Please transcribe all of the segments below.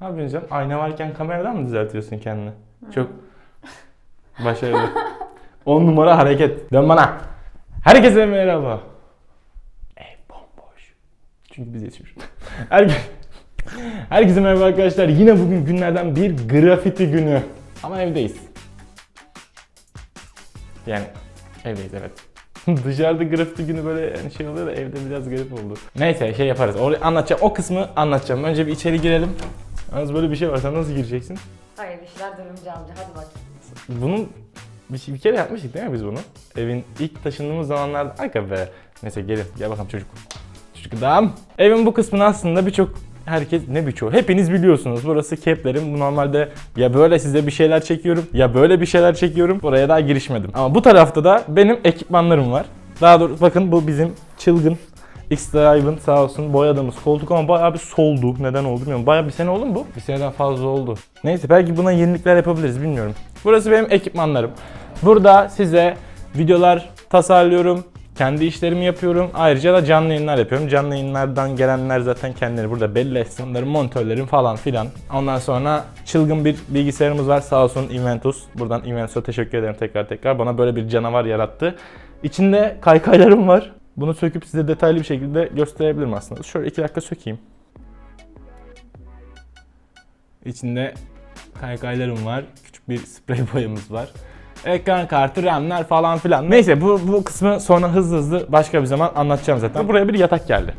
Ne yapıyorsun canım? Ayna varken kameradan mı düzeltiyorsun kendini? Çok başarılı. 10 numara hareket. Dön bana. Herkese merhaba. Ev bomboş. Çünkü biz yetişmiş. Herkese, herkese merhaba arkadaşlar. Yine bugün günlerden bir grafiti günü. Ama evdeyiz. Yani evdeyiz evet. Dışarıda grafiti günü böyle yani şey oluyor da evde biraz garip oldu. Neyse şey yaparız. Orayı anlatacağım. O kısmı anlatacağım. Önce bir içeri girelim. Yalnız böyle bir şey var. Sen nasıl gireceksin? Hayır işler dönümcü amca hadi bak. Bunun bir, bir kere yapmıştık değil mi biz bunu? Evin ilk taşındığımız zamanlarda aga be. Neyse gelin gel bakalım çocuk. Çocuk adam. Evin bu kısmını aslında birçok herkes ne birçoğu hepiniz biliyorsunuz. Burası keplerim. Bu normalde ya böyle size bir şeyler çekiyorum ya böyle bir şeyler çekiyorum. Buraya daha girişmedim. Ama bu tarafta da benim ekipmanlarım var. Daha doğrusu bakın bu bizim çılgın X-Drive'ın sağ olsun boyadığımız koltuk ama bayağı bir soldu. Neden oldu bilmiyorum. Bayağı bir sene oldu mu bu? Bir seneden fazla oldu. Neyse belki buna yenilikler yapabiliriz bilmiyorum. Burası benim ekipmanlarım. Burada size videolar tasarlıyorum. Kendi işlerimi yapıyorum. Ayrıca da canlı yayınlar yapıyorum. Canlı yayınlardan gelenler zaten kendileri burada belli etsin. Onların monitörlerim falan filan. Ondan sonra çılgın bir bilgisayarımız var. Sağ olsun Inventus. Buradan Inventus'a teşekkür ederim tekrar tekrar. Bana böyle bir canavar yarattı. İçinde kaykaylarım var. Bunu söküp size detaylı bir şekilde gösterebilirim aslında. Şöyle iki dakika sökeyim. İçinde kaykaylarım var. Küçük bir sprey boyamız var. Ekran kartı, RAM'ler falan filan. Neyse bu, bu kısmı sonra hızlı hızlı başka bir zaman anlatacağım zaten. Buraya bir yatak geldi.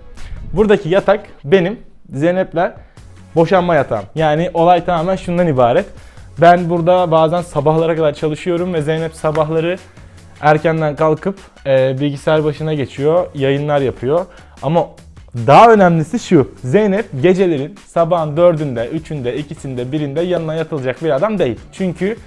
Buradaki yatak benim Zeynep'le boşanma yatağım. Yani olay tamamen şundan ibaret. Ben burada bazen sabahlara kadar çalışıyorum ve Zeynep sabahları erkenden kalkıp e, bilgisayar başına geçiyor, yayınlar yapıyor. Ama daha önemlisi şu. Zeynep gecelerin sabahın dördünde, üçünde, ikisinde, birinde yanına yatılacak bir adam değil. Çünkü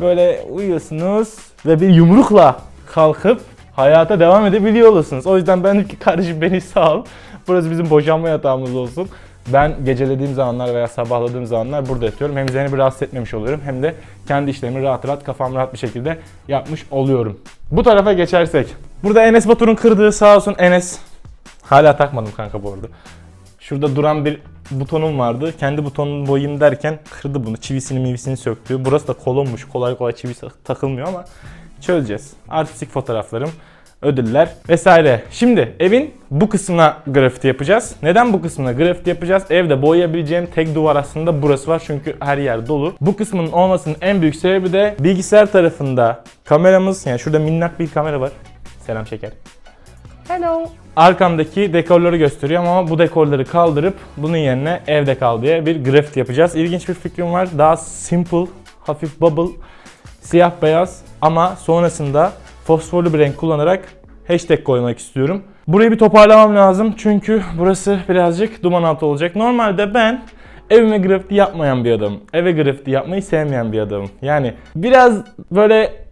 böyle uyuyorsunuz ve bir yumrukla kalkıp hayata devam edebiliyor olursunuz. O yüzden ben ki kardeşim beni sağ ol. Burası bizim boşanma yatağımız olsun. Ben gecelediğim zamanlar veya sabahladığım zamanlar burada yatıyorum. Hem Zeynep'i rahatsız etmemiş oluyorum hem de kendi işlerimi rahat rahat kafam rahat bir şekilde yapmış oluyorum. Bu tarafa geçersek. Burada Enes Batur'un kırdığı sağ olsun Enes. Hala takmadım kanka bu arada. Şurada duran bir butonum vardı. Kendi butonunu boyayım derken kırdı bunu. Çivisini mivisini söktü. Burası da kolonmuş. Kolay kolay çivisi takılmıyor ama çözeceğiz. Artistik fotoğraflarım, ödüller vesaire. Şimdi evin bu kısmına grafiti yapacağız. Neden bu kısmına grafiti yapacağız? Evde boyayabileceğim tek duvar aslında burası var çünkü her yer dolu. Bu kısmın olmasının en büyük sebebi de bilgisayar tarafında kameramız yani şurada minnak bir kamera var. Selam şeker. Hello. Arkamdaki dekorları gösteriyor ama bu dekorları kaldırıp bunun yerine evde kal diye bir grafiti yapacağız. İlginç bir fikrim var. Daha simple, hafif bubble, siyah beyaz ama sonrasında fosforlu bir renk kullanarak hashtag koymak istiyorum. Burayı bir toparlamam lazım çünkü burası birazcık duman altı olacak. Normalde ben evime grafiti yapmayan bir adamım. Eve grafiti yapmayı sevmeyen bir adamım. Yani biraz böyle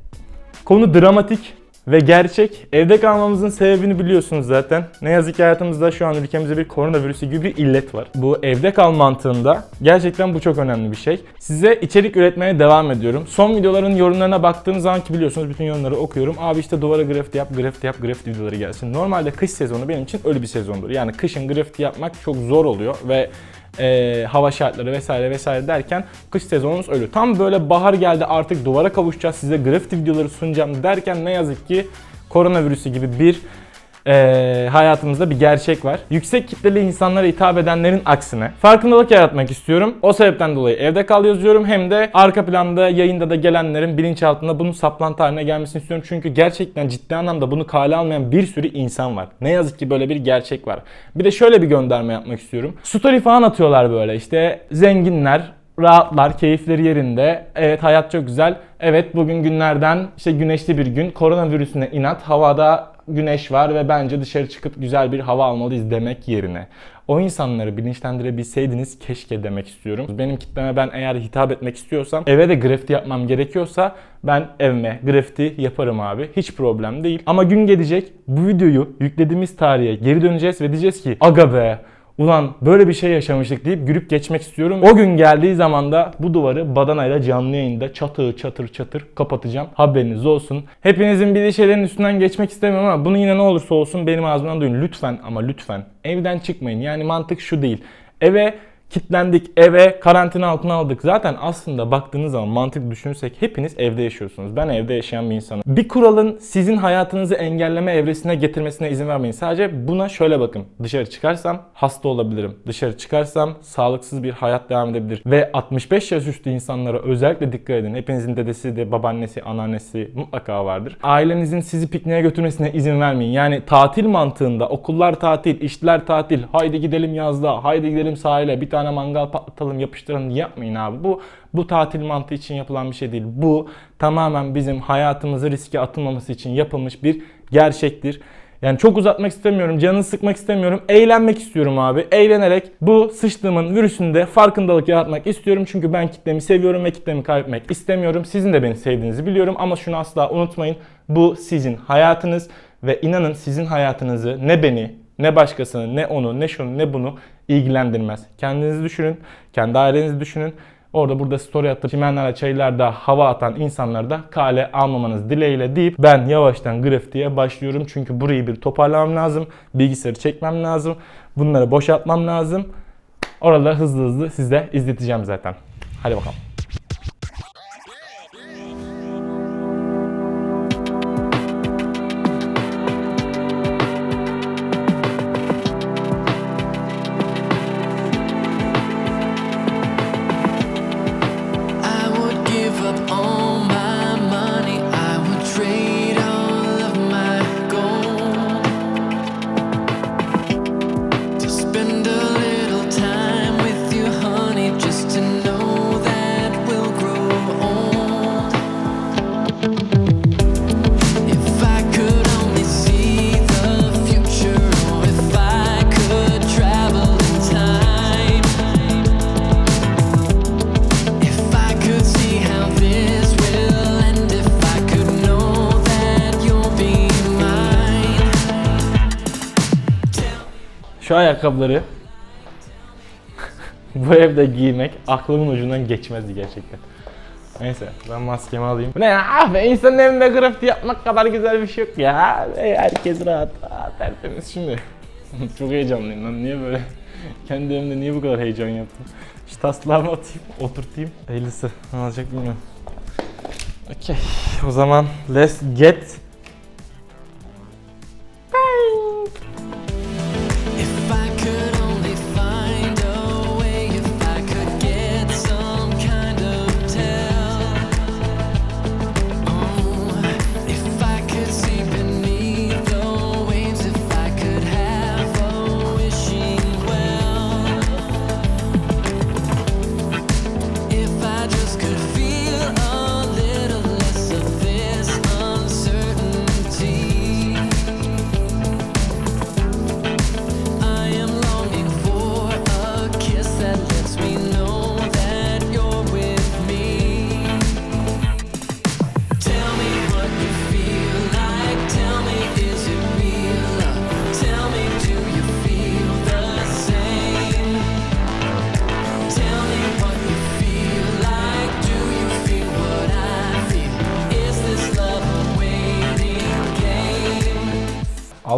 Konu dramatik ve gerçek. Evde kalmamızın sebebini biliyorsunuz zaten. Ne yazık ki hayatımızda şu an ülkemizde bir koronavirüsü gibi bir illet var. Bu evde kal mantığında gerçekten bu çok önemli bir şey. Size içerik üretmeye devam ediyorum. Son videoların yorumlarına baktığınız zaman ki biliyorsunuz bütün yorumları okuyorum. Abi işte duvara grafiti yap, grafiti yap, grafiti videoları gelsin. Normalde kış sezonu benim için öyle bir sezondur. Yani kışın grafiti yapmak çok zor oluyor ve e, hava şartları vesaire vesaire derken kış sezonumuz öyle. Tam böyle bahar geldi artık duvara kavuşacağız size grafiti videoları sunacağım derken ne yazık ki koronavirüsü gibi bir e, hayatımızda bir gerçek var. Yüksek kitleli insanlara hitap edenlerin aksine farkındalık yaratmak istiyorum. O sebepten dolayı evde kal yazıyorum. Hem de arka planda yayında da gelenlerin bilinçaltında bunun saplantı haline gelmesini istiyorum. Çünkü gerçekten ciddi anlamda bunu kale almayan bir sürü insan var. Ne yazık ki böyle bir gerçek var. Bir de şöyle bir gönderme yapmak istiyorum. Story falan atıyorlar böyle işte zenginler rahatlar, keyifleri yerinde. Evet hayat çok güzel. Evet bugün günlerden işte güneşli bir gün. Koronavirüsüne inat. Havada güneş var ve bence dışarı çıkıp güzel bir hava almalıyız demek yerine. O insanları bilinçlendirebilseydiniz keşke demek istiyorum. Benim kitleme ben eğer hitap etmek istiyorsam eve de grafiti yapmam gerekiyorsa ben evime grafiti yaparım abi. Hiç problem değil. Ama gün gelecek bu videoyu yüklediğimiz tarihe geri döneceğiz ve diyeceğiz ki aga be Ulan böyle bir şey yaşamıştık deyip gülüp geçmek istiyorum. O gün geldiği zaman da bu duvarı badanayla canlı yayında çatır çatır çatır kapatacağım. Haberiniz olsun. Hepinizin bildiği şeylerin üstünden geçmek istemiyorum ama bunu yine ne olursa olsun benim ağzımdan duyun. Lütfen ama lütfen evden çıkmayın. Yani mantık şu değil. Eve kitlendik eve, karantina altına aldık. Zaten aslında baktığınız zaman mantık düşünürsek hepiniz evde yaşıyorsunuz. Ben evde yaşayan bir insanım. Bir kuralın sizin hayatınızı engelleme evresine getirmesine izin vermeyin. Sadece buna şöyle bakın. Dışarı çıkarsam hasta olabilirim. Dışarı çıkarsam sağlıksız bir hayat devam edebilir. Ve 65 yaş üstü insanlara özellikle dikkat edin. Hepinizin dedesi de babaannesi, anneannesi mutlaka vardır. Ailenizin sizi pikniğe götürmesine izin vermeyin. Yani tatil mantığında okullar tatil, işler tatil, haydi gidelim yazda, haydi gidelim sahile, bir tane mangal patlatalım, yapıştıralım yapmayın abi. Bu bu tatil mantığı için yapılan bir şey değil. Bu tamamen bizim hayatımızı riske atılmaması için yapılmış bir gerçektir. Yani çok uzatmak istemiyorum, canını sıkmak istemiyorum. Eğlenmek istiyorum abi. Eğlenerek bu sıçtığımın virüsünde farkındalık yaratmak istiyorum. Çünkü ben kitlemi seviyorum ve kitlemi kaybetmek istemiyorum. Sizin de beni sevdiğinizi biliyorum ama şunu asla unutmayın. Bu sizin hayatınız ve inanın sizin hayatınızı ne beni, ne başkasını, ne onu, ne şunu, ne bunu ilgilendirmez. Kendinizi düşünün, kendi ailenizi düşünün. Orada burada story atıp çimenlerle çayırlarda hava atan insanları da kale almamanız dileğiyle deyip ben yavaştan grafitiye başlıyorum. Çünkü burayı bir toparlamam lazım. Bilgisayarı çekmem lazım. Bunları boşaltmam lazım. Oraları hızlı hızlı size izleteceğim zaten. Hadi bakalım. Ayakkabıları bu evde giymek aklımın ucundan geçmezdi gerçekten. Neyse ben maskemi alayım. Ne ya? Ah be insanın evinde grafiti yapmak kadar güzel bir şey yok ya. Ey, Herkes rahat. Aa, tertemiz şimdi. Çok heyecanlıyım lan niye böyle? Kendi evimde niye bu kadar heyecan yaptım? Şu taslağımı atayım, oturtayım. Hayırlısı ne olacak bilmiyorum. Okey o zaman let's get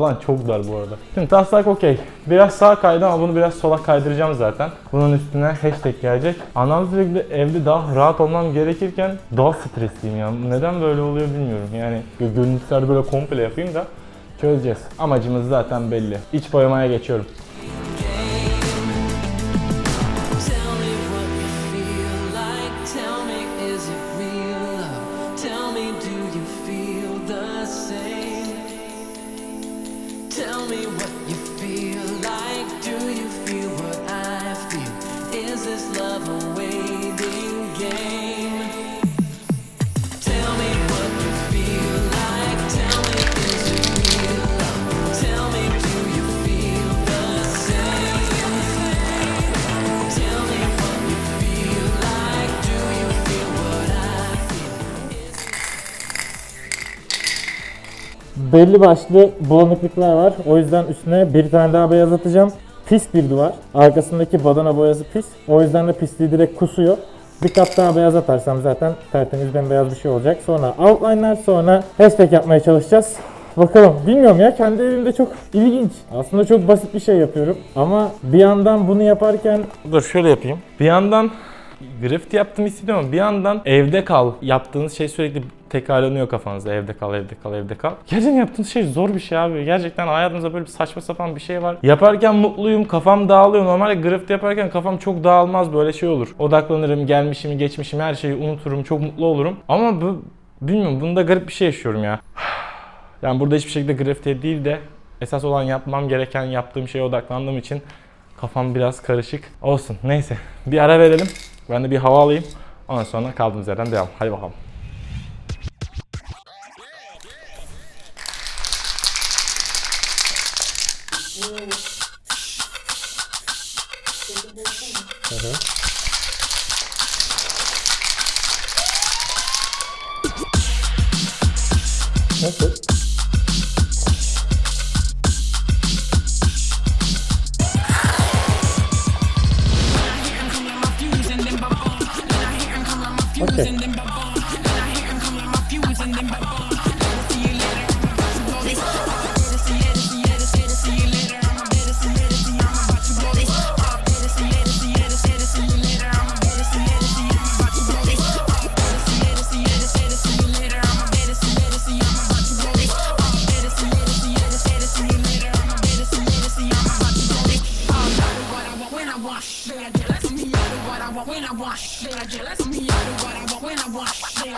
Alan çok dar bu arada. Şimdi taslak okey. Biraz sağa kaydı ama bunu biraz sola kaydıracağım zaten. Bunun üstüne hashtag gelecek. Anam sürekli evde daha rahat olmam gerekirken daha stresliyim ya. Neden böyle oluyor bilmiyorum. Yani gö- görüntüler böyle komple yapayım da çözeceğiz. Amacımız zaten belli. İç boyamaya geçiyorum. Belli başlı bulanıklıklar var. O yüzden üstüne bir tane daha beyaz atacağım. Pis bir duvar. Arkasındaki badana boyası pis. O yüzden de pisliği direkt kusuyor. Bir kat daha beyaz atarsam zaten tertemiz bembeyaz bir şey olacak. Sonra outline'lar sonra hashtag yapmaya çalışacağız. Bakalım. Bilmiyorum ya kendi evimde çok ilginç. Aslında çok basit bir şey yapıyorum. Ama bir yandan bunu yaparken Dur şöyle yapayım. Bir yandan grafiti yaptığımı hissediyorum bir yandan evde kal. Yaptığınız şey sürekli tekrarlanıyor kafanızda. Evde kal, evde kal, evde kal. Gerçekten yaptığınız şey zor bir şey abi. Gerçekten hayatınızda böyle bir saçma sapan bir şey var. Yaparken mutluyum, kafam dağılıyor. Normalde grafiti yaparken kafam çok dağılmaz böyle şey olur. Odaklanırım, gelmişimi, geçmişimi, her şeyi unuturum, çok mutlu olurum. Ama bu bilmiyorum bunda garip bir şey yaşıyorum ya. Yani burada hiçbir şekilde grafiti değil de esas olan yapmam gereken yaptığım şeye odaklandığım için kafam biraz karışık. Olsun neyse bir ara verelim. Ben de bir hava alayım. Ondan sonra kaldığımız yerden devam. Hadi bakalım.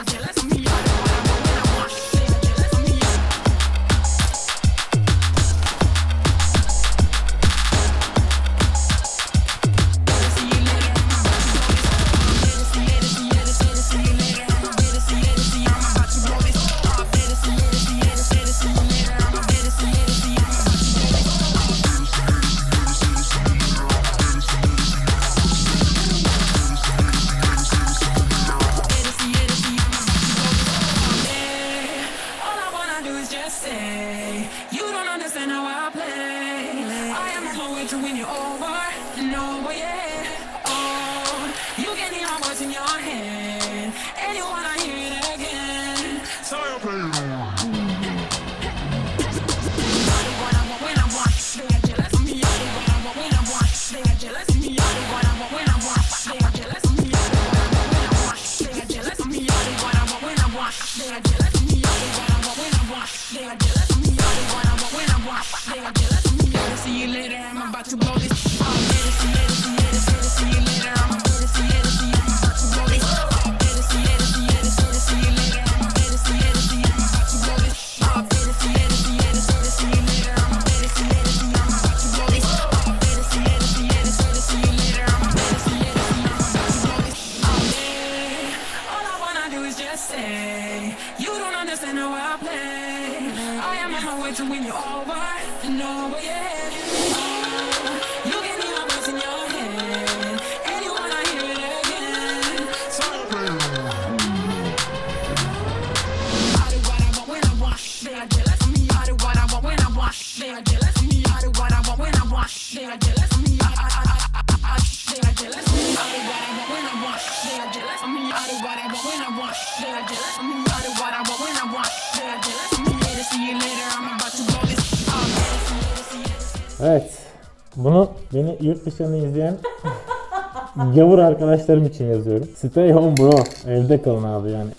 jealous. Evet. Bunu beni yurt dışında izleyen gavur arkadaşlarım için yazıyorum. Stay home bro. Evde kalın abi yani.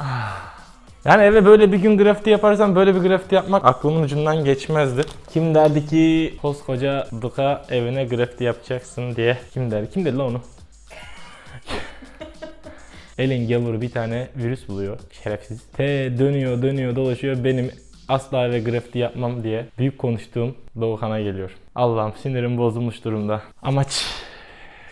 Yani eve böyle bir gün grafiti yaparsam böyle bir grafiti yapmak aklımın ucundan geçmezdi. Kim derdi ki koskoca Duka evine grafiti yapacaksın diye. Kim der? Kim dedi lan onu? Elin gavur bir tane virüs buluyor. Şerefsiz. T dönüyor dönüyor dolaşıyor benim asla eve grafiti yapmam diye büyük konuştuğum Doğukan'a geliyor. Allah'ım sinirim bozulmuş durumda. Amaç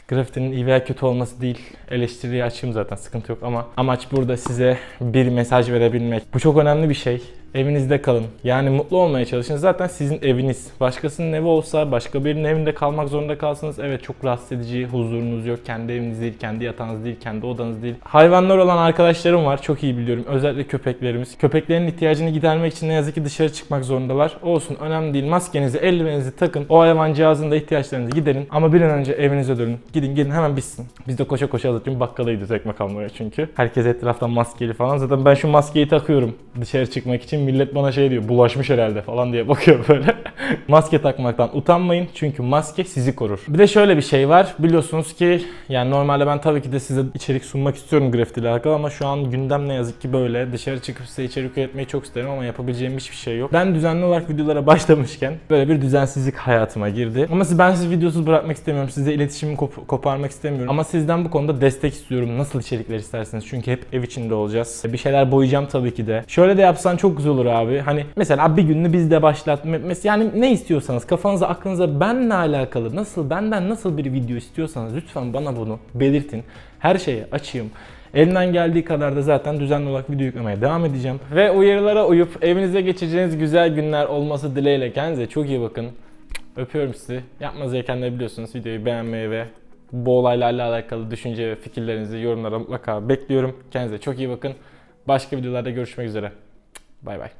Grafitinin iyi veya kötü olması değil. Eleştiriye açığım zaten sıkıntı yok ama amaç burada size bir mesaj verebilmek. Bu çok önemli bir şey. Evinizde kalın. Yani mutlu olmaya çalışın. Zaten sizin eviniz. Başkasının evi olsa, başka birinin evinde kalmak zorunda kalsanız evet çok rahatsız edici, huzurunuz yok. Kendi eviniz değil, kendi yatağınız değil, kendi odanız değil. Hayvanlar olan arkadaşlarım var. Çok iyi biliyorum. Özellikle köpeklerimiz. Köpeklerin ihtiyacını gidermek için ne yazık ki dışarı çıkmak zorundalar. Olsun önemli değil. Maskenizi, eldiveninizi takın. O hayvancağızın da ihtiyaçlarınızı giderin. Ama bir an önce evinize dönün. Gidin gidin hemen bitsin. Biz de koşa koşa alırım bakkala gidiyoruz ekmek almaya çünkü. Herkes etraftan maskeli falan. Zaten ben şu maskeyi takıyorum dışarı çıkmak için. İçin millet bana şey diyor bulaşmış herhalde falan diye bakıyor böyle. maske takmaktan utanmayın çünkü maske sizi korur. Bir de şöyle bir şey var biliyorsunuz ki yani normalde ben tabii ki de size içerik sunmak istiyorum grafiti ile alakalı ama şu an gündem ne yazık ki böyle. Dışarı çıkıp size içerik üretmeyi çok isterim ama yapabileceğim hiçbir şey yok. Ben düzenli olarak videolara başlamışken böyle bir düzensizlik hayatıma girdi. Ama siz, ben sizi videosuz bırakmak istemiyorum. Size iletişimi kop- koparmak istemiyorum. Ama sizden bu konuda destek istiyorum. Nasıl içerikler isterseniz. Çünkü hep ev içinde olacağız. Bir şeyler boyayacağım tabii ki de. Şöyle de yapsan çok güzel olur abi. Hani mesela bir gününü biz de başlat. Me- Mesela yani ne istiyorsanız kafanıza aklınıza benle alakalı nasıl benden nasıl bir video istiyorsanız lütfen bana bunu belirtin. Her şeye açayım. Elimden geldiği kadar da zaten düzenli olarak video yüklemeye devam edeceğim. Ve uyarılara uyup evinize geçireceğiniz güzel günler olması dileğiyle kendinize çok iyi bakın. Öpüyorum sizi. Yapmanız gerekenleri biliyorsunuz. Videoyu beğenmeyi ve bu olaylarla alakalı düşünce ve fikirlerinizi yorumlara mutlaka bekliyorum. Kendinize çok iyi bakın. Başka videolarda görüşmek üzere. Bye bye.